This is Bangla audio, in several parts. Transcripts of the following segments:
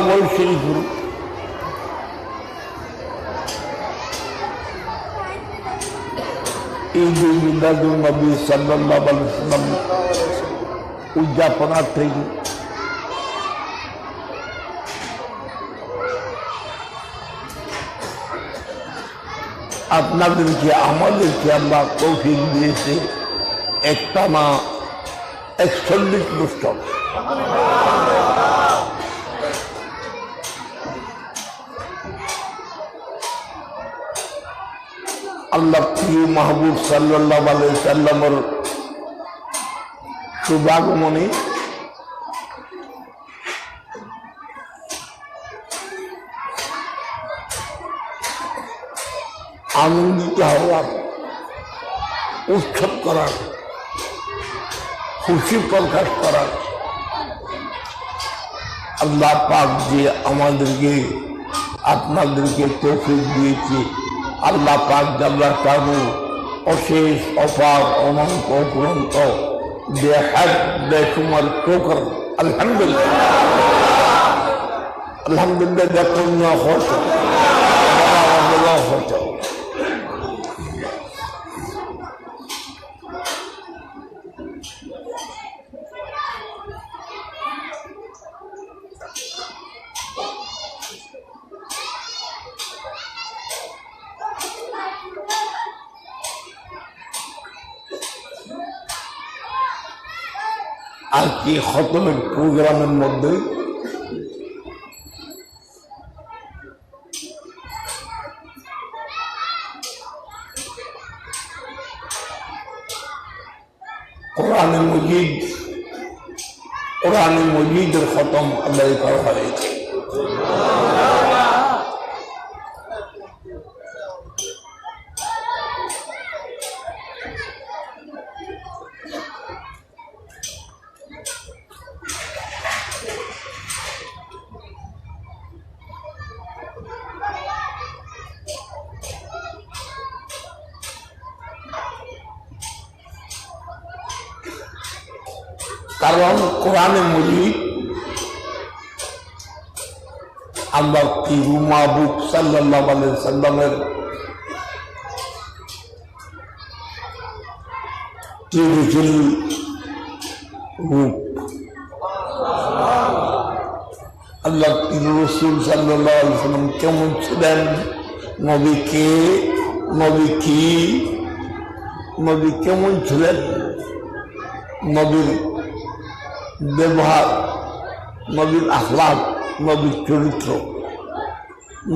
রবিউল শরীফুর ঈদ আপনাদেরকে আমাদেরকে আল্লাহ তৌফিক দিয়েছে একটা না একচল্লিশ বছর আল্লাহ প্রিয় মাহবুব সাল্লাহ আলাই সাল্লামর শুভাগমনে আনন্দিত হওয়ার, উৎসব করার, খুশি প্রকাশ করার আল্লাহ পাক যে আমাদেরকে, আপনাদেরকে তৌফিক দিয়েছে। আল্লাহ পাক জাল্লা কাবু, অশেষ অপার অনন্ত অপুরন্ত বেহাদ বেসুমার টোকর আলহামদুলিল্লাহ। আলহামদুলিল্লাহ দেখুন না হতো হতো আর কি খতমের প্রোগ্রামের মধ্যে? কোরআন মজিদ কোরআন মজিদের খতম আদায় করা হয়েছে কোরআনে মজিদ আল্লাহ তিরু মাহবুব সাল্লাহ সাল্লামের তিরুজিল রূপ আল্লাহ তিরু রসুল সাল্লাহ সাল্লাম কেমন ছিলেন নবী কে নবী কি নবী কেমন ছিলেন নবীর ব্যবহার, নবীর আহ্লাদ নবীর চরিত্র,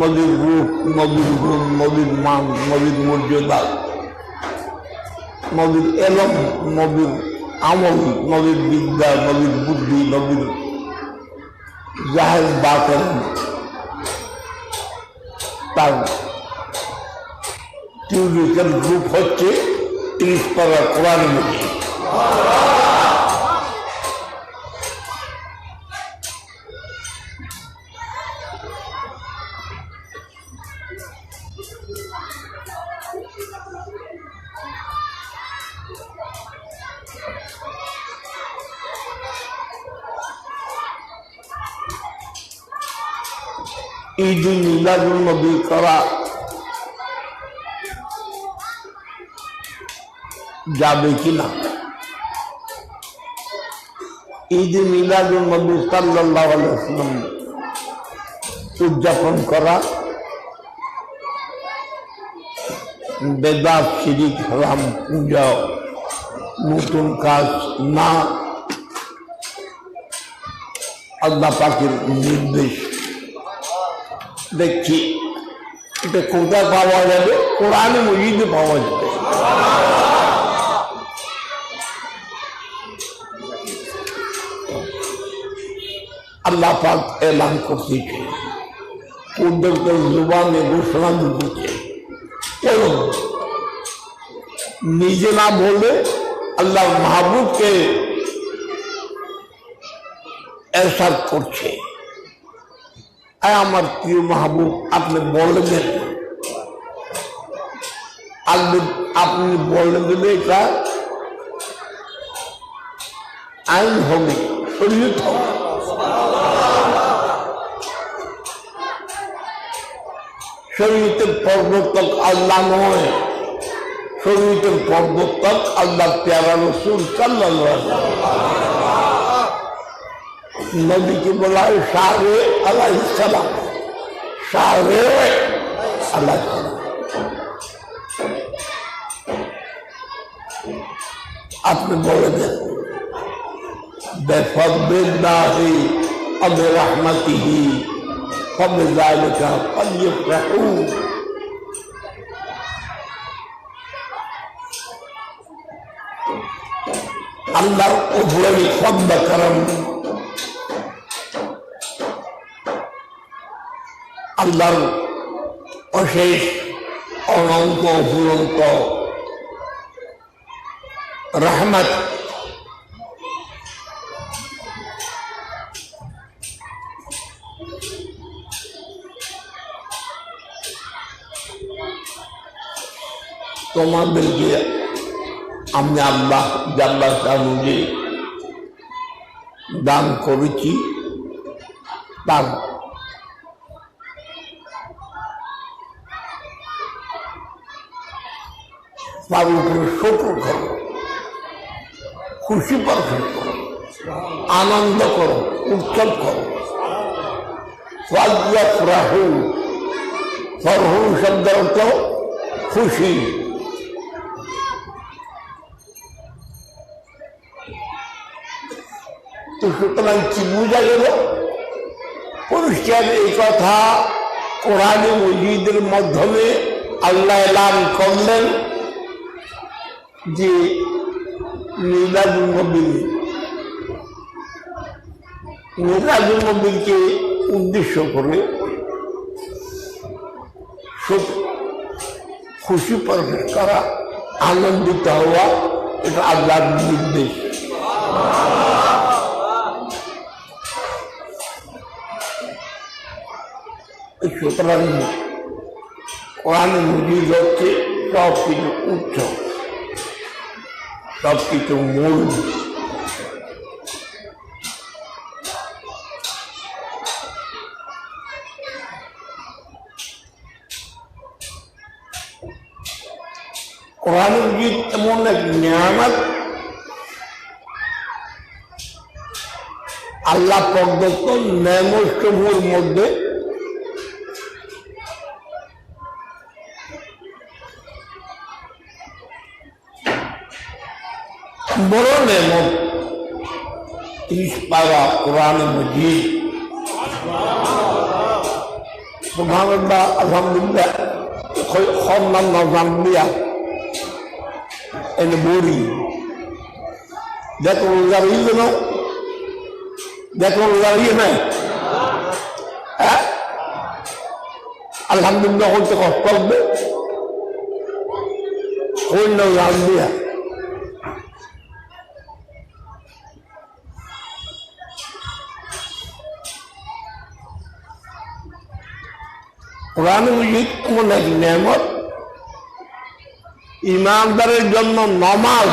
নবীর রূপ, নবীর গুণ, নবীর মান, নবীর মর্যাদা, নবীর এলম, নবীর আমল, নবীর বিদ্যা, নবীর বুদ্ধি, নবীর জাহেজ বাতেন তার টিউরিক্যাল গ্রুপ হচ্ছে তিরিশ পারা কোরআন মধ্যে। মিলাদুল নবী করা যাবে কিনা? ঈদ মিলাদুল নবী সাল্লাহ উদযাপন করা বেদাত শিরিক হারাম পূজা নতুন কাজ না। আল্লাহ পাকের নির্দেশ দেখছি এটা কোথায় পাওয়া যাবে? কোরআনে মজিদে পাওয়া যাবে। আল্লাহ পাক এলান করতেছে। ওদেরকে জুবানে ঘোষণা দিতেছে? কেন নিজে না বলে আল্লাহ মাহবুবকে এরশাদ করছে। আয় আমার প্রিয় মাহবুব, আপনি বলে দেন আপনি আপনি বলে দেবে এটা আইন হবে, শরীয়ত হবে। শরীয়তের প্রবর্তক আল্লাহ নয়। শরীয়তের প্রবর্তক আল্লাহ প্যারা রসুল সাল্লাহ নবীকে বলা হয় শাহরে আল্লাহ ইসলাম শাহরে আল্লাহ আপনি বলে দেন বেফবের দাহি অবে রহমাতিহি ফবে জায়গা পালিয়ে রাখু আল্লাহ উভয় ফব্দ করম আল্লাহর অশেষ অনন্ত অফুরন্ত রহমত। তোমাদেরকে আমি আল্লাহ জাল্লাহ শাহুকে দান করেছি তার তার উপরে শোকর করো। খুশি প্রকাশ করো আনন্দ করো, উৎসব করো। রাহু ফরহু শব্দ খুশি। তো সুতরাং কি বোঝা গেল? পরিষ্কার এই কথা কোরআনে মজিদের মাধ্যমে আল্লাহ এলান করলেন। যে মিলাদুল নবীকে উদ্দেশ্য করে খুশি প্রকাশ করা আনন্দিত হওয়া এটা আল্লাহর নির্দেশ। সুতরাং কোরআন মুজিদ হচ্ছে সব কিছু উচ্চ। সব কিছু মূল কোরআন মুজিদ এমন এক নিয়ামত। আল্লাহ প্রদত্ত ন্যায়সমূহের মধ্যে বড় নেমত ত্রিশ পারা কোরআন মজিদ। সুবহানাল্লাহ, আলহামদুলিল্লাহ খন্নান নাজাম্বিয়া এনে বড়ি দেখো রোজার ইয়ে না দেখো রোজার ইয়ে না হ্যাঁ? আলহামদুলিল্লাহ, হইতে কষ্ট হবে। হইল কোরআন মজিদ এক নেমত ইমানদারের জন্য নমাজ।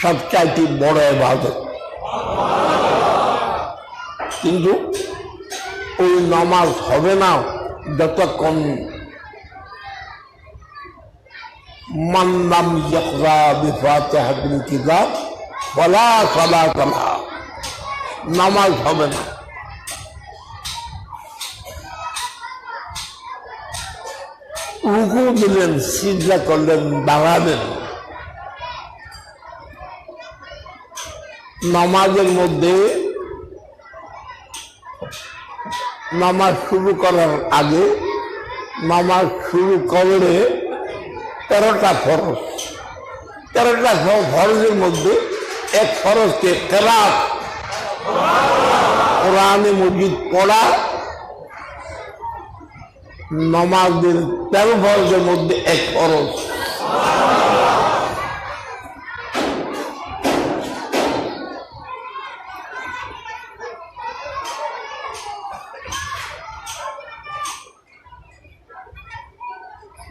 সবচাইতে বড় এবাদত কিন্তু ওই নমাজ হবে না যতক্ষণ মান্নাম ইয়াকরা বিফাতিহাতুল কিতাব ফলা সালাত নামাজ হবে না। রুকু দিলেন সিজা করলেন দাঁড়ালেন নামাজের মধ্যে নামাজ শুরু করার আগে নামাজ শুরু করলে তেরোটা ফরজ। তেরোটা ফরজের মধ্যে এক ফরজকে কেরাত কোরআনে মজিদ পড়া নমাজের তেরো ফরজের মধ্যে এক ফরজ।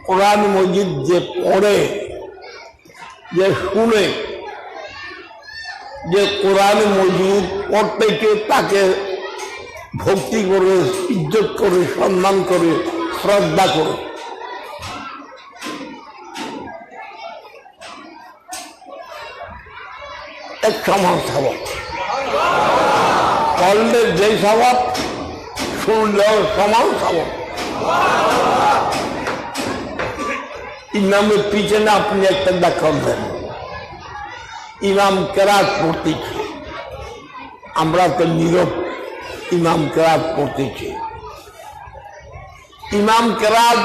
কোরআন মজিদ যে পড়ে, যে শুনে, যে কোরআন মজিদ প্রত্যেকে তাকে ভক্তি করে, ইজ্জত করে, সম্মান করে শ্রদ্ধা করে এক সমান স্বভাব পড়লে যেই স্বভাব শুনলেও সমান স্বভাব ইমামের পিছনে আপনি একটা দেখান দেন। ইমাম কেরাত পড়তেছে আমরা তো নীরব ইমাম কেরাত পড়তেছে ইমাম কেরাত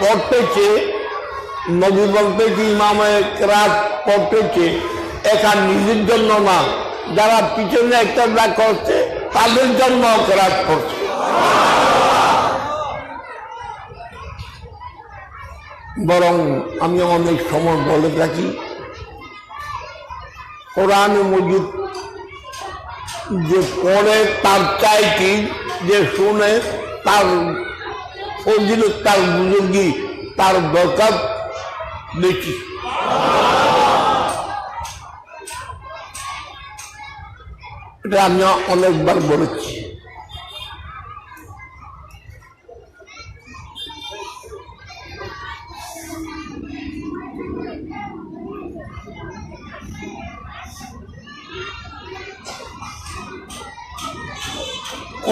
পড়তেছে নবী বলতেছে ইমামে কেরাত পড়তেছে, একা নিজের জন্য না। যারা পিছনে একটা ডাক করছে, তাদের জন্য কেরাত পড়ছে। বরং আমি অনেক সময় বলে থাকি, কোরআন মজিদ যে পড়ে, তার চাইটি যে শুনে, তার ফজিল তার বুজুর্গি তার দরকার বেশি এটা আমি অনেকবার বলেছি।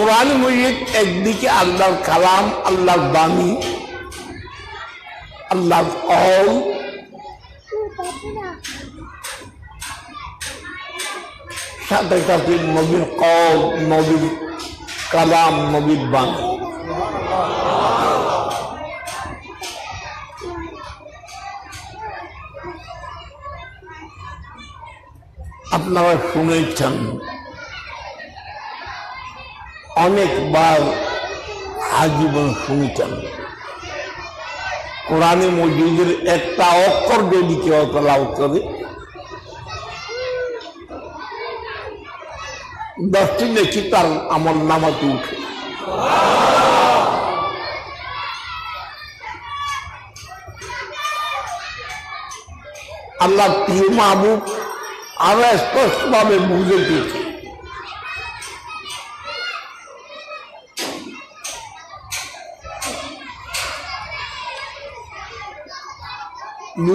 কোরআন মজিদ একদিকে আল্লাহর কালাম, আল্লাহর বাণী, আল্লাহর কল সাথে সাথে নবীর কল নবীর কালাম, নবীর বাণী। আপনারা শুনেছেন অনেকবার আজীবন শুনেছেন কোরআনে মসজিদের একটা অক্ষর যদি কেউ লাভ করে দশটি দেখি তার আমার নামাতে উঠে। আল্লাহ প্রিয় মাহবুব আরও স্পষ্টভাবে বুঝে দিয়েছে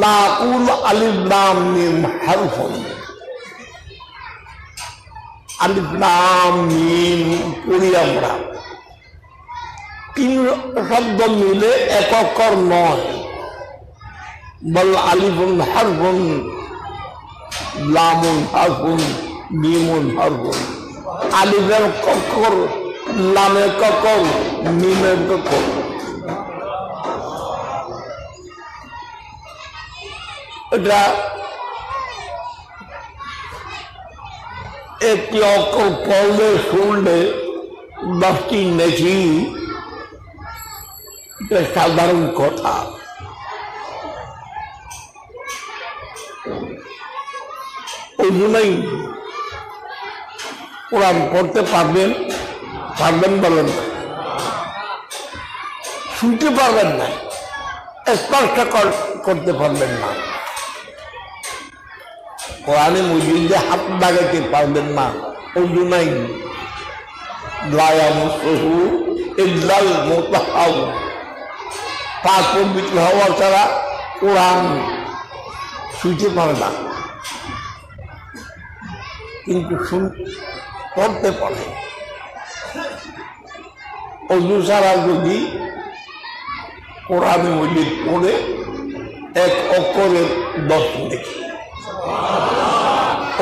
লাকুল আলিফ লাম মিম হারফুন আলিফ লাম মিম পড়ি আমরা। তিন শব্দ মিলে এক নয়। বল আলিফুন হারফুন, লামুন হারফুন, মিমুন হারফুন। আলিফের কক্কর লামের কক্কর মিমের কক্কর একটি অক্ষর পড়লে শুনলে দশটি নেছি এটা সাধারণ কথা ওই জন্যই কোরআন পড়তে পারবেন পারবেন বলেন না শুনতে পারবেন না স্পষ্ট করতে পারবেন না কোরআনে মজিদে হাত লাগাইতে পারবেন না অজু নাই লায়ামুসহু হওয়া ছাড়া কোরআন শুইতে পারে না কিন্তু শুন পড়তে পারে অজু ছাড়া যদি কোরআনে মজিদ পড়ে এক অক্ষরের দশ দেখি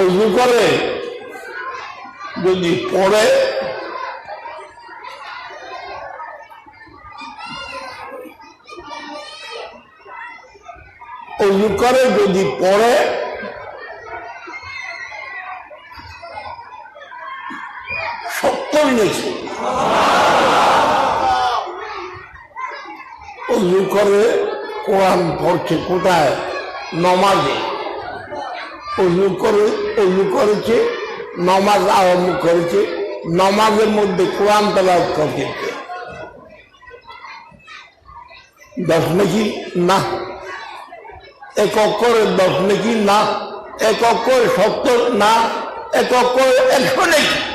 অজু করে যদি পড়ে অজু করে যদি পড়ে, সত্তর নেকি অজু করে কোরআন পড়ছে কোথায়? নমাজে। অজু করে, অজু করেছে, নমাজ আরম্ভ করেছে, নমাজের মধ্যে কোরআন তালাত করছে। দশ নাকি? না। এক অক্ষরে দশ নাকি? না। এক অক্ষরে সত্তর? না। এক অক্ষরে একশো নাকি?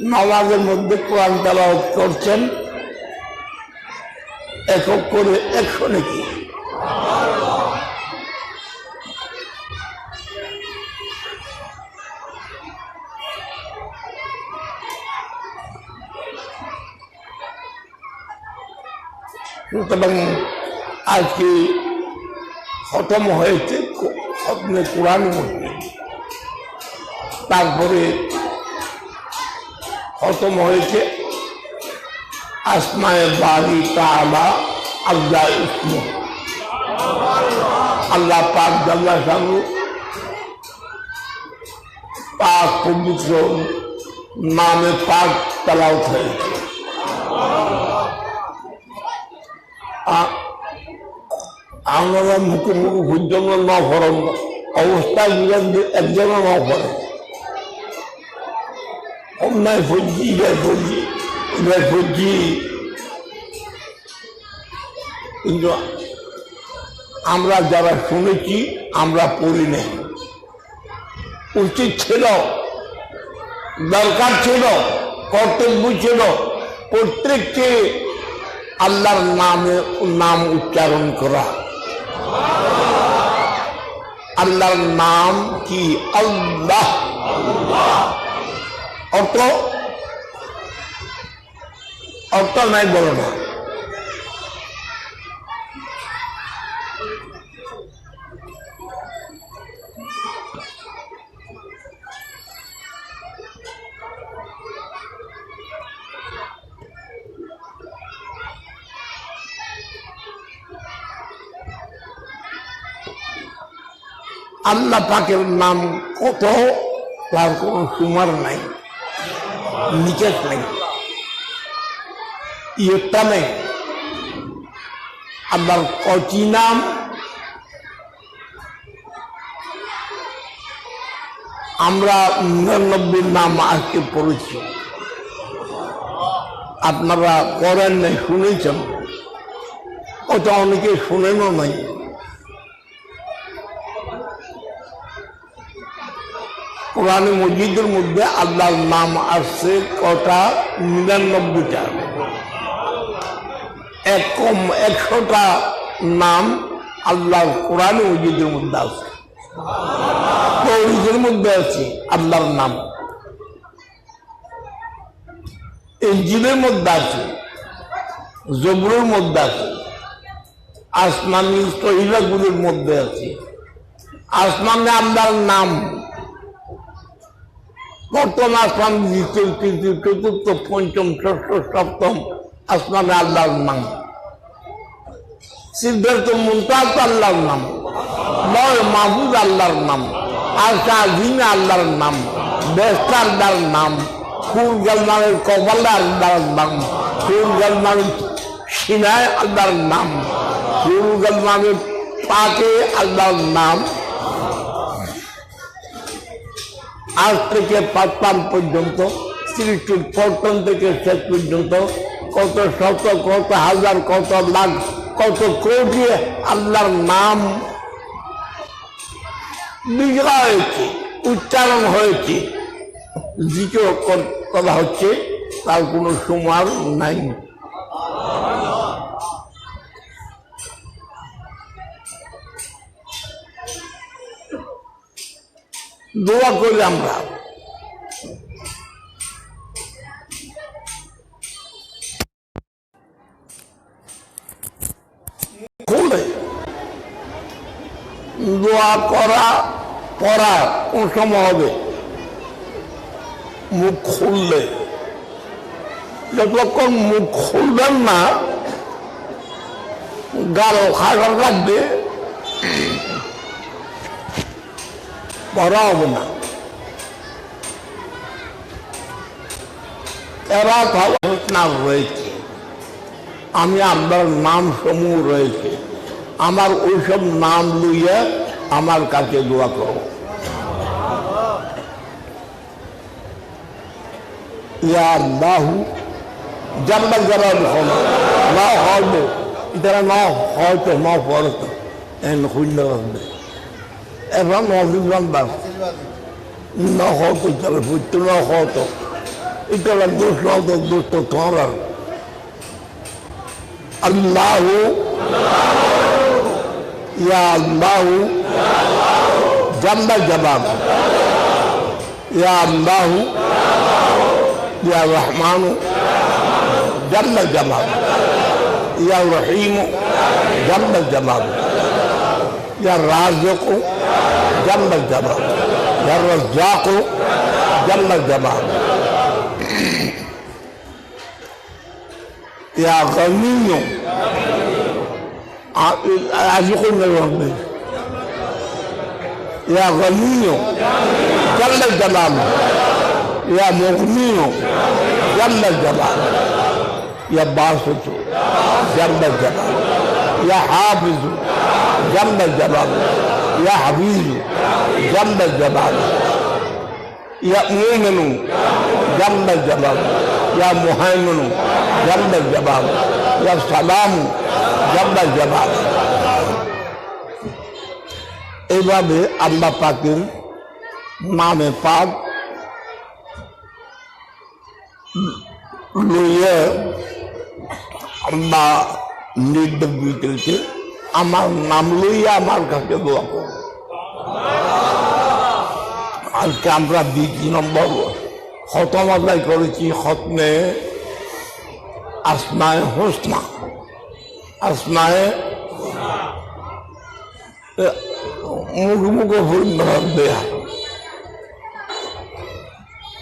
নামাজের মধ্যে কোরআন তালাওয়াত করছেন। একক করে একশো নাকি? আজকে খতম হয়েছে খতমে কোরআন মধ্যে। তারপরে খতম হয়েছে আসমায় বাড়ি তালা আল্লাহ ইসম। আল্লাহ পাক জাল্লা সামু পাক পবিত্র নামে পাক হয়েছে। আ- আমরা মুখোমুখি পর্যন্ত না ফরম অবস্থায় একজনও না ফরে অন্যায় ফৌজি ইরায় ফৌজি ফৌজি কিন্তু আমরা যারা শুনেছি, আমরা পড়ি নাই। উচিত ছিল, দরকার ছিল, কর্তব্য ছিল প্রত্যেককে আল্লাহর নামে নাম উচ্চারণ করা। আল্লাহর নাম কি? আল্লাহ। অর্থ অর্থ নাই বলো না। আল্লাহ পাকের নাম কত তার কোনো সুমার নাই নিচের নেই। নেই আল্লাহর কটি নাম আমরা নিরানব্বই নাম আজকে পড়েছি আপনারা করেন নাই শুনেছেন ওটা অনেকে শুনেনও নাই কোরআন মসজিদের মধ্যে আল্লাহর নাম আসছে কটা নিরানব্বইটা এক কম একশোটা নাম আল্লাহর কোরআন মধ্যে আছে। মধ্যে আছে আল্লাহর নাম। ইঞ্জিনের মধ্যে আছে, জবরুর মধ্যে আছে, আসমানি তহিলাগুলির মধ্যে আছে। আসমানে আল্লাহর নাম। প্রথম আসমান, দ্বিতীয়, তৃতীয়, চতুর্থ, পঞ্চম, ষষ্ঠ, সপ্তম আসমানে আল্লাহর নাম। সিদ্ধার্থ মুমতাজ আল্লাহর নাম। নয় মাহবুব আল্লাহর নাম। আশা আজিম আল্লাহর নাম। বেস্ট আল্লাহর নাম। ফুল গালমানের কপালে আল্লাহর নাম। ফুল গালমানের সিনায় আল্লাহর নাম। ফুল গালমানের পাকে আল্লাহর নাম। আজ থেকে পাঁচপান পর্যন্ত সৃষ্টির পল্টন থেকে শেষ পর্যন্ত কত শত, কত হাজার, কত লাখ, কত কোটি আল্লাহর নাম বিজয় হয়েছে উচ্চারণ হয়েছে। দ্বিতীয় কথা হচ্ছে, তার কোনো সমার নাই। দোয়া করি আমরা। পড়া কোন সময় হবে? মুখ খুললে। যতক্ষণ মুখ খুলবেন না গাল খাবার লাগবে। পড়া হবে না। এরা ঘটনা রয়েছে। আমি আপনার নাম সমূহ রয়েছে। আমার ওইসব নাম লইয়া আমার কাছে দোয়া করো। ইয়া আল্লাহু জাম্বা জালাল হল না হবে এটা না হয়তো না পড়তো এন শূন্য হবে এখন অভিজ্ঞান না হতো চলে ফুটতো না হতো এটা দোষ হতো দোষ তো তোমার আল্লাহ ইয়া আল্লাহ জাম্বা জবাব ইয়া আল্লাহ يا رحمن. جل جلاله. يا رحيم. جل جلاله. يا رازق. جل جلاله. يا رزاق. جل جلاله. يا غني. أعزقنا الوهمي يا غني. جل جلاله. يا مغني جل جلاله يا باسط جل جلاله يا حافظ جل جلاله يا حفيظ جل جلاله يا مؤمن جل جلاله يا مهيمن جل الجبال يا سلام جل الجبال এইভাবে আল্লাহ পাকের নামে পাক লইয়ে আল্লাহ নির্দেশ দিতেছে আমার নাম লইয়া আমার কাছে দোয়া করো আজকে আমরা দ্বিতীয় নম্বর খতম আদায় করেছি খতমে আসমায় হোসনা আসমায় মুখ মুখ দেয়া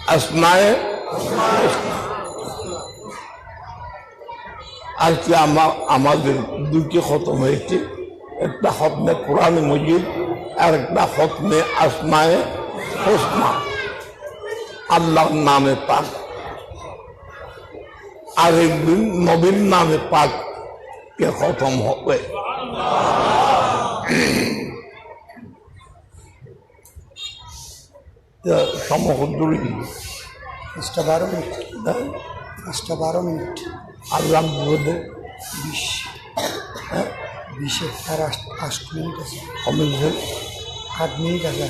আসমায় আজকে আমার আমাদের দুটি খতম হয়েছে। একটা খতমে কোরআন মজিদ, আর একটা খতমে আসমায় হোসনা। আল্লাহর নামে পাক। আর একদিন নবীর নামে পাক কে খতম হবে। সমগ্রী পাঁচটা বারো মিনিট। পাঁচটা বারো মিনিট। আল্লাহ বলে বিশ। বিশে আর আট মিনিট আছে। কমেছে আট মিনিট আছে।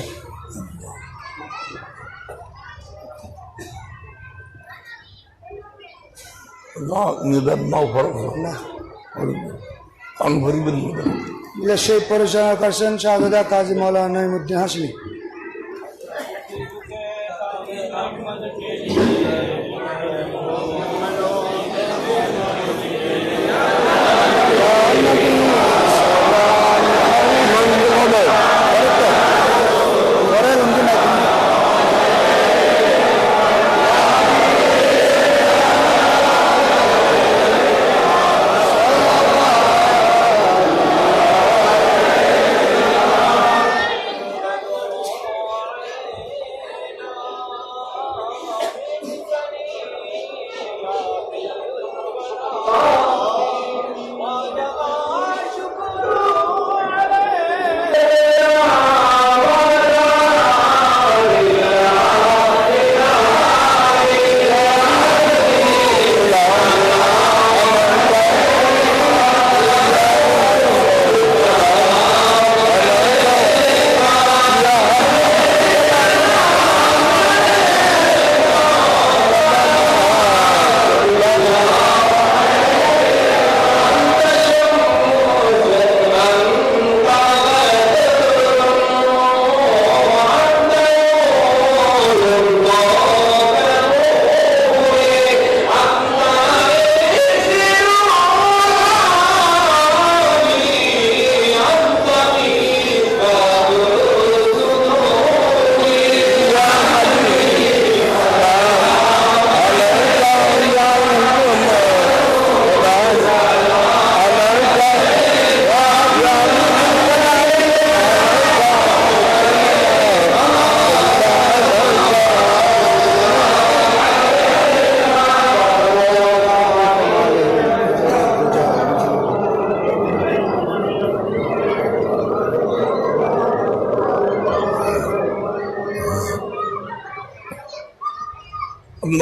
না নাও ফরক না। সেই পরিচালনা করছেন শাহদা কাজী মৌলানা নঈমুদ্দিন হাসমি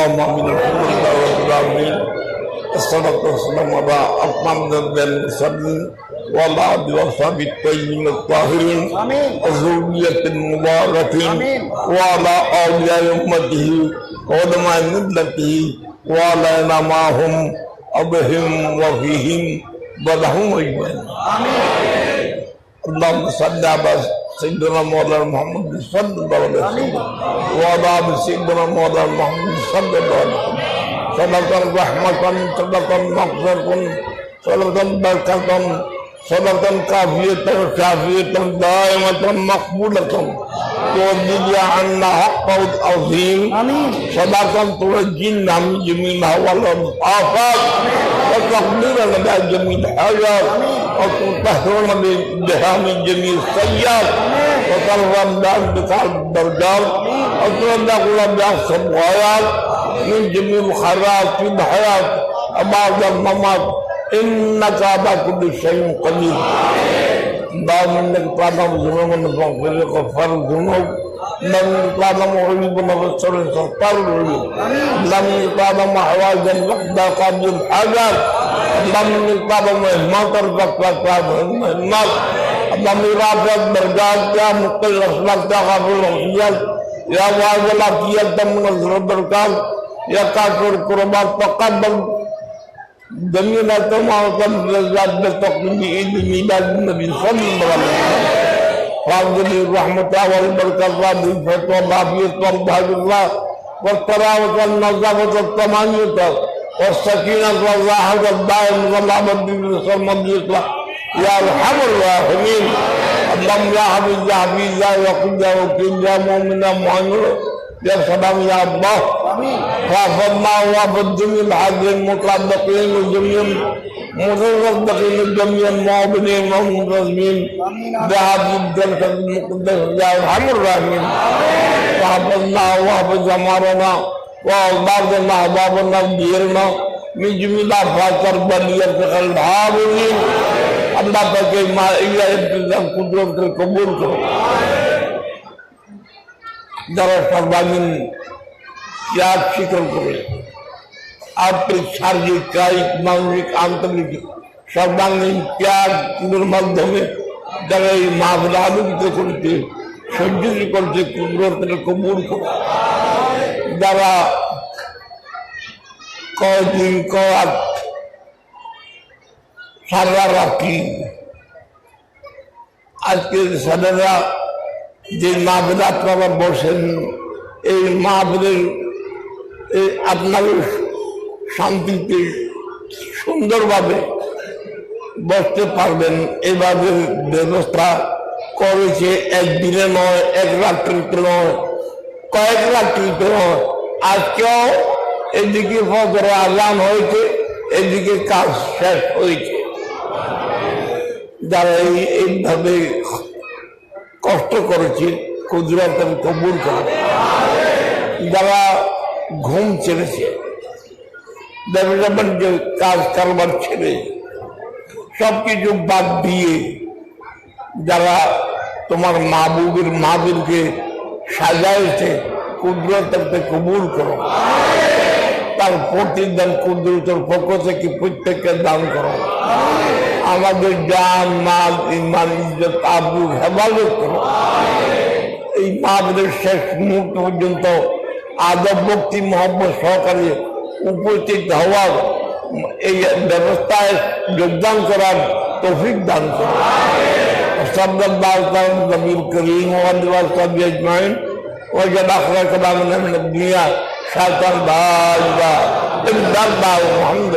اللهم امين الحمد لله رب العالمين الصلاة والسلام على أطمن المرسلين وعلى آله وصحبه الطيبين الطاهرين الذرية المباركين وعلى أولياء أمته وعلماء ملته وعلى معهم أبهم وفيهم ولهم أجمعين اللهم صل على سيدنا مولانا محمد صلى الله عليه وسلم وعلى آل سيدنا مولانا محمد صلى الله عليه وسلم صلاة رحمة صلاة مغفرة صلاة بركة صلاة كافية شافية دائمة مقبولة تودي عنا حق عظيم آمين صلاة تنجينا من جميع الهوى والآفات وتقدر لنا جميع الحاجات وتطهرنا بها من جميع السيئات وترفعنا بك الدرجات وتبلغنا بأحسن الغايات من جميع الخيرات في الحياة بعد الممات إنك على كل شيء قدير اللهم انك تعلم ذنوبنا فاغفر لي غفار الذنوب لم تعلم عيوبنا فاستر ستار العيوب لم تعلم احوال الوحدة قبل الحاجات لم تعلم ما ترفق المهمات اللهم رافع الدرجات يا مقل الاسباب يا غافر الوصيات يا واجب العافية من البركات يا كافر القربات تقبل جميل تمام الرزاق بالتقديم بإذن ميلاد النبي صلى الله عليه وسلم فاضل الرحمة والبركة والفتوى والعافية والبهج الله والتراوة والنظافة والطمانينة والسكينة والراحة والدائم والعبد بالصمد يا أرحم الراحمين اللهم يا حبيب يا حبيب يا وقيل يا وكيل يا مؤمن يا مؤمن يا سلام يا الله وافضنا وافض جميع الحاضرين المطلقين وجميع المتصدقين جميع المؤمنين والمنتظمين بهذه الجلسة المقدسة يا أرحم الراحمين وحفظنا وحفظ أمارنا وأولادنا أحبابنا ديرنا من جميع الآفات البلية الحافظين اللہ پاک ما ইয়া ইন্তজাম কুদরতের কবুল করো যারা সর্বাঙ্গীন ত্যাগ স্বীকার করে। আর্থিক শারীরিক কায়িক মানসিক, আন্তরিক, সর্বাঙ্গীন ত্যাগের মাধ্যমে যারা এই মাহবুল আলোকিত করতে সহ্য করছে কুদরতের কবুল করে। যারা কদিন কয়েক সারা রাত্রি আজকে সাদারা যে মাহবিল আপনারা বসেন, এই মাহবিলের এই আপনাদের শান্তিতে সুন্দরভাবে বসতে পারবেন। এভাবে ব্যবস্থা করেছে একদিনে নয়, এক রাত্রিতে নয়, কয়েক রাত্রিতে নয়। আজকেও এদিকে ফজরে আজান হয়েছে, এদিকে কাজ শেষ হয়েছে। যারা এই এইভাবে কষ্ট করেছে কুদরতের কবুল করে। যারা ঘুম ছেড়েছে ব্যবসা বাণিজ্য কাজ কারবার ছেড়ে সবকিছু বাদ দিয়ে যারা তোমার মাহবুবের মাহবুবকে সাজাইছে কুদরতকে কবুল করো। তার প্রতিদান কুদরতের পক্ষ থেকে প্রত্যেককে দান করো। আমাদের জান মাল ইমান ইজ্জত আবু হেফাজত করো এই মাহবুবের শেষ মুহূর্ত পর্যন্ত আদব ভক্তি মোহাম্মদ সহকারে উপস্থিত হওয়ার এই ব্যবস্থায় যোগদান করার তৌফিক দান করো صلى الله على النبي الكريم وعلى اله اجمعين وجد اخر كلامنا من الدنيا شيطان باجا الدرب محمد